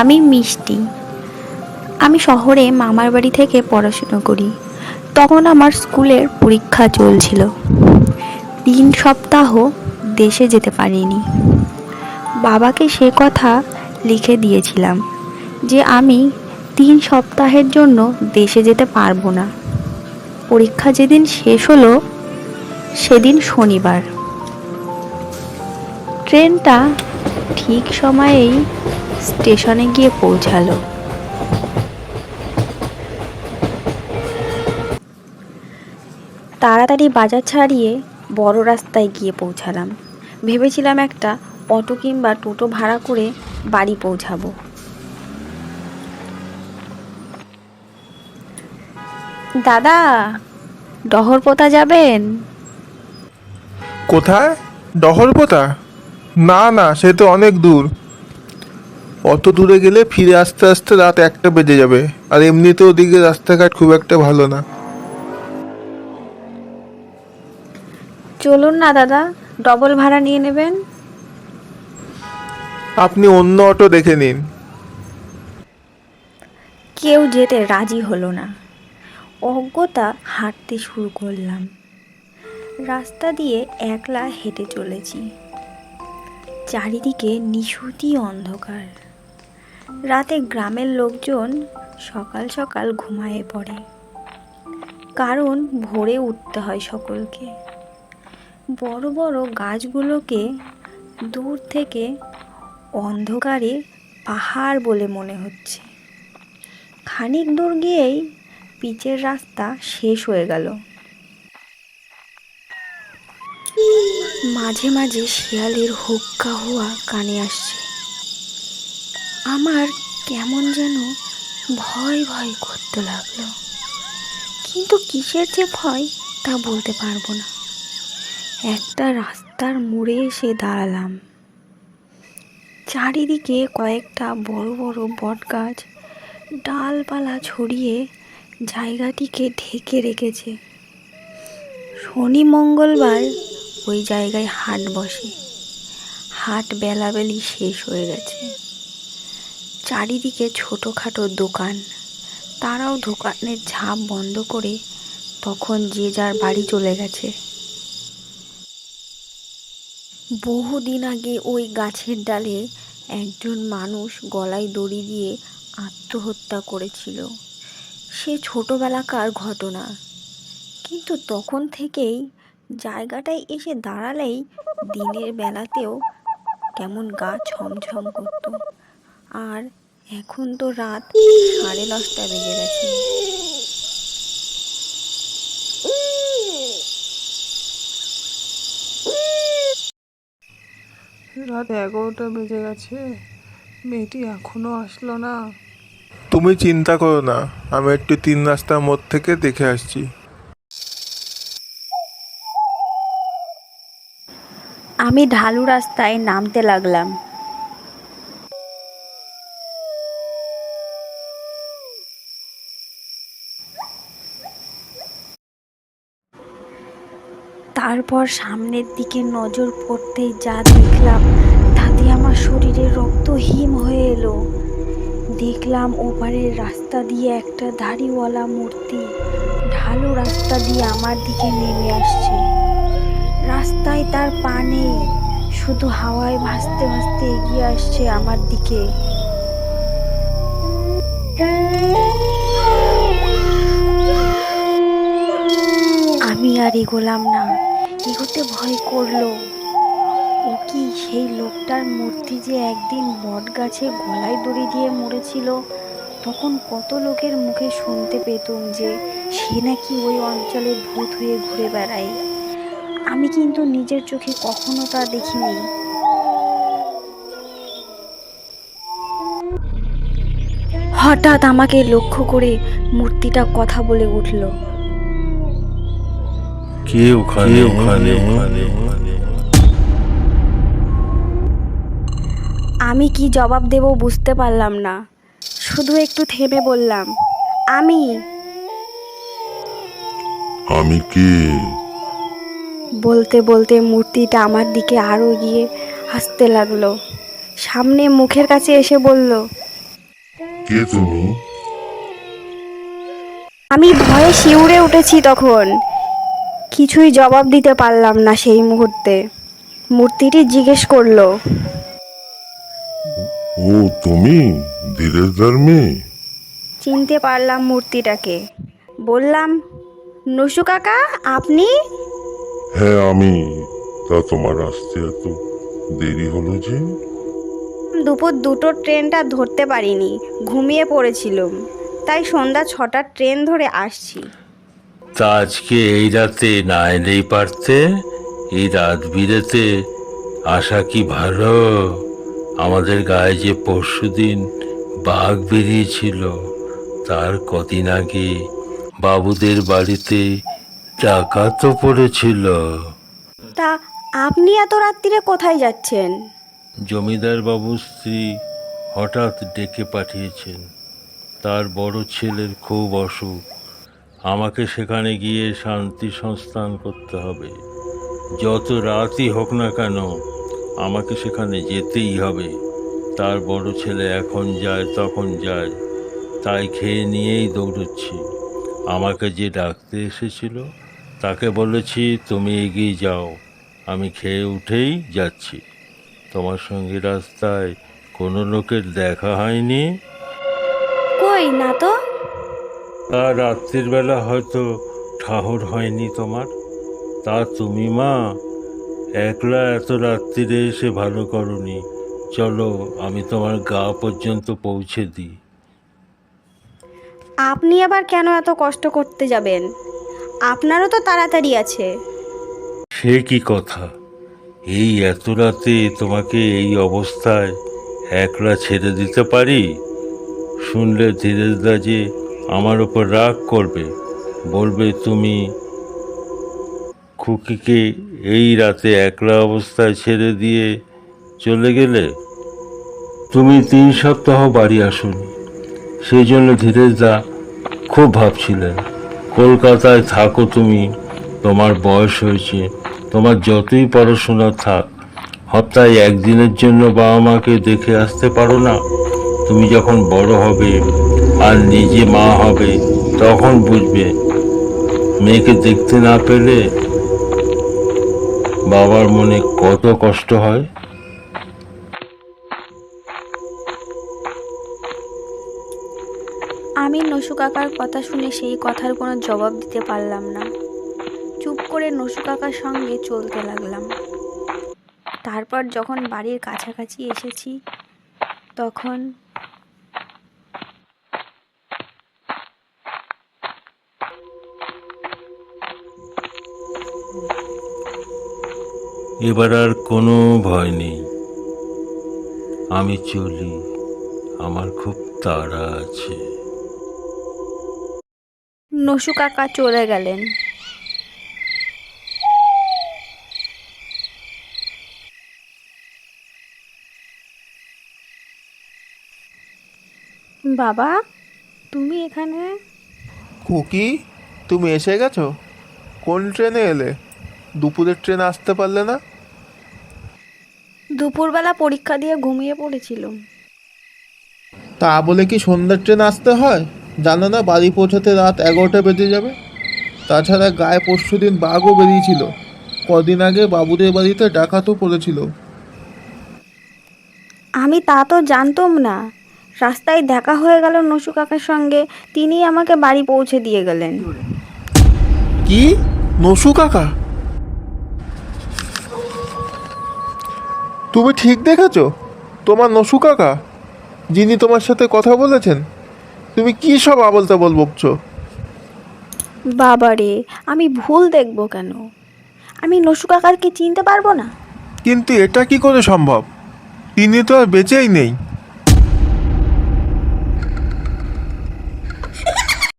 আমি মিষ্টি। আমি শহরে মামার বাড়ি থেকে পড়াশুনো করি। তখন আমার স্কুলের পরীক্ষা চলছিল। তিন সপ্তাহ দেশে যেতে পারিনি। বাবাকে সে কথা লিখে দিয়েছিলাম যে আমি তিন সপ্তাহের জন্য দেশে যেতে পারব না। পরীক্ষা যেদিন শেষ হলো, সেদিন শনিবার। ট্রেনটা ঠিক সময়েই স্টেশনে গিয়ে পৌঁছালো। তাড়াতাড়ি বাজার ছাড়িয়ে বড় রাস্তায় গিয়ে পৌঁছালাম। ভেবেছিলাম একটা অটো কিংবা টোটো ভাড়া করে বাড়ি পৌঁছাবো। দাদা, ডহরপোতা যাবেন? কোথায়? ডহরপোতা? না না সে তো অনেক দূর। অত দূরে গেলে ফিরে আসতে আসতে রাত একটা বেজে যাবে আর এমনিতে ওদিকে রাস্তাঘাট খুব একটা ভালো না। চলুন না দাদা ডবল ভাড়া নিয়ে নেবেন। আপনি অন্য অটো দেখে নিন। কেউ যেতে রাজি হলো না। অজ্ঞতা হাঁটতে শুরু করলাম। রাস্তা দিয়ে একলা হেঁটে চলেছি। চারিদিকে নিশুতি অন্ধকার। রাতে গ্রামের লোকজন সকাল সকাল ঘুমায়ে পড়ে। কারণ ভোরে উঠতে হয় সকলকে। বড় বড় গাছগুলোকে দূর থেকে অন্ধকারে পাহাড় বলে মনে হচ্ছে। খানিক দূর গিয়েই পিচের রাস্তা শেষ হয়ে গেল। মাঝে মাঝে শিয়ালের হুক্কা হওয়া কানে আসছে। আমার কেমন যেন ভয় ভয় করতে লাগল। কিন্তু কিসের যে ভয় তা বলতে পারব না। একটা রাস্তার মোড়ে এসে দাঁড়ালাম। চারিদিকে কয়েকটা বড় বড় বটগাছ ডালপালা ছড়িয়ে জায়গাটিকে ঢেকে রেখেছে। শনি মঙ্গলবার ওই জায়গায় হাট বসে। হাট বেলাবেলি শেষ হয়ে গেছে। চারিদিকে ছোটোখাটো দোকান। তারাও দোকানের ঝাঁপ বন্ধ করে তখন যে যার বাড়ি চলে গেছে। বহুদিন আগে ওই গাছের ডালে একজন মানুষ গলায় দড়ি দিয়ে আত্মহত্যা করেছিল। সে ছোটোবেলাকার ঘটনা। কিন্তু তখন থেকেই জায়গাটায় এসে দাঁড়ালেই দিনের বেলাতেও কেমন গা ছমছম করত। আর এখন তো রাত সাড়ে দশটা বেজে গেছে। রাত এগারোটা বেজে গেছে। মেয়েটি এখনও আসলো না। তুমি চিন্তা করো না আমি একটু তিন রাস্তার মোড় থেকে দেখে আসছি। আমি ঢালু রাস্তায় নামতে লাগলাম। তারপর সামনের দিকে নজর পড়তেই যা দেখলাম, তাতে আমার শরীরে রক্ত হিম হয়ে এলো। দেখলাম ওপারের রাস্তা দিয়ে একটা দাড়িওয়ালা মূর্তি ঢালু রাস্তা দিয়ে আমার দিকে নেমে আসছে। রাস্তায় তার পা নেই, শুধু হাওয়ায় ভাসতে ভাসতে এগিয়ে আসছে আমার দিকে। আমি আর এগোলাম না, এগোতে ভয় করল। ও কি সেই লোকটার মূর্তি যে একদিন বট গাছে গলায় দড়ি দিয়ে মরেছিল? তখন কত লোকের মুখে শুনতে পেতুম যে সে নাকি ওই অঞ্চলে ভূত হয়ে ঘুরে বেড়ায়। আমি কিন্তু নিজের চোখে কখনো তা দেখিনি। হঠাৎ আমাকে লক্ষ্য করে মূর্তিটা কথা বলে উঠল। কে ওখানে? ওখানে? আমি কি জবাব দেব বুঝতে পারলাম না। শুধু একটু থেমে বললাম আমি। আমি কে? বলতে বলতে মূর্তিটা আমার দিকে আরও গিয়ে হাসতে লাগল। সামনে মুখের কাছে এসে বলল কে তুমি? আমি ভয়ে শিউরে উঠেছি তখন। কিছুই জবাব দিতে পারলাম না সেই মুহূর্তে। মূর্তিটি জিজ্ঞেস করল ও তুমি? ধীরেজদার মেয়ে? চিনতে পারলাম মূর্তিটাকে। বললাম নসু কাকা আপনি হ্যাঁ আমি তা তোমার আসতে এত দেরি হলো যে? দুপুর দুটোর ট্রেনটা ধরতে পারিনি ঘুমিয়ে পড়েছিলাম। তাই সন্ধ্যা ছটার ট্রেন ধরে আসছি। তা আজকে এই রাতে না এলেই পারতে? এই রাত বিরেতে আসা কি ভালো? আমাদের গায়ে যে পরশুদিন বাঘ বেরিয়েছিল তার কদিন আগে বাবুদের বাড়িতে ডাকাতও পড়েছিল। তা আপনি এত রাত্রিরে কোথায় যাচ্ছেন? জমিদার বাবুর স্ত্রী হঠাৎ ডেকে পাঠিয়েছেন। তার বড় ছেলের খুব অসুখ। আমাকে সেখানে গিয়ে শান্তি সংস্থান করতে হবে। যত রাতই হোক না কেন আমাকে সেখানে যেতেই হবে। তার বড় ছেলে এখন যায় তখন যায়। তাই খেয়ে নিয়েই দৌড়চ্ছি। আমাকে যে ডাকতে এসেছিল তাকে বলেছি তুমি এগিয়ে যাও। আমি খেয়ে উঠেই যাচ্ছি। তোমার সঙ্গে রাস্তায় কোনো লোকের দেখা হয়নি? কই না তো? আর রাত্রির বেলা হয়তো ঠাহর হয়নি তোমার। তা তুমি মা একলা এত রাত্রিরে এসে ভালো করনি। চলো আমি তোমার গা পর্যন্ত পৌঁছে দিই। আপনি আবার কেন এত কষ্ট করতে যাবেন? আপনারও তো তাড়াতাড়ি আছে। সে কি কথা? এই এত রাতে তোমাকে এই অবস্থায় একলা ছেড়ে দিতে পারি? শুনলে ধীরেজদা যে আমার ওপর রাগ করবে, বলবে তুমি খুকিকে এই রাতে একলা অবস্থায় ছেড়ে দিয়ে চলে গেলে? তুমি তিন সপ্তাহ বাড়ি আসুনি সেই জন্য ধীরেজদা খুব ভাবছিলেন। কলকাতায় থাকো তুমি। তোমার বয়স হয়েছে। তোমার যতই পড়াশোনা থাক, হপ্তায় একদিনের জন্য বাবা মাকে দেখে আসতে পারো না? তুমি যখন বড় হবে আর নিজে মা হবে, তখন বুঝবে। মেয়েকে দেখতে না পেলে বাবার মনে কত কষ্ট হয়? আমি নসু কাকার কথা শুনে সেই কথার কোনো জবাব দিতে পারলাম না। চুপ করে নসু কাকার সঙ্গে চলতে লাগলাম। তারপর যখন বাড়ির কাছাকাছি এসেছি, তখন এবার আর কোনো ভয় নেই। আমি চলি, আমার খুব তাড়া আছে। নসু কাকা চলে গেলেন। বাবা তুমি এখানে? খুকি তুমি এসে গেছো? কোন ট্রেনে এলে? দুপুরের ট্রেন আসতে পারলে না? দুপুরবেলা পরীক্ষা দিয়ে ঘুমিয়ে পড়েছিলাম। তা বলে কি সন্ধ্যার ট্রেন আসতে হয়? জানো না বাড়ি পৌঁছাতে রাত এগারোটা বেজে যাবে? তাছাড়া গায়ে পরশু দিন বাঘও বেরিয়েছিল। কদিন আগে বাবুদের বাড়িতে ডাকাতও পড়েছিল। আমি তা তো জানতাম না। রাস্তায় দেখা হয়ে গেল নসু কাকার সঙ্গে। তিনি আমাকে বাড়ি পৌঁছে দিয়ে গেলেন। কি? নসু কাকা? তুমি ঠিক দেখেছ? তোমার নসু কাকা যিনি তোমার সাথে কথা বলেছেন তুমি কি সব আবল তাবল বকছো? বাবারে আমি ভুল দেখব কেন? আমি নসু কাকারকে চিনতে পারব না? কিন্তু এটা কি করে সম্ভব? তিনি তো আর বেঁচেই নেই।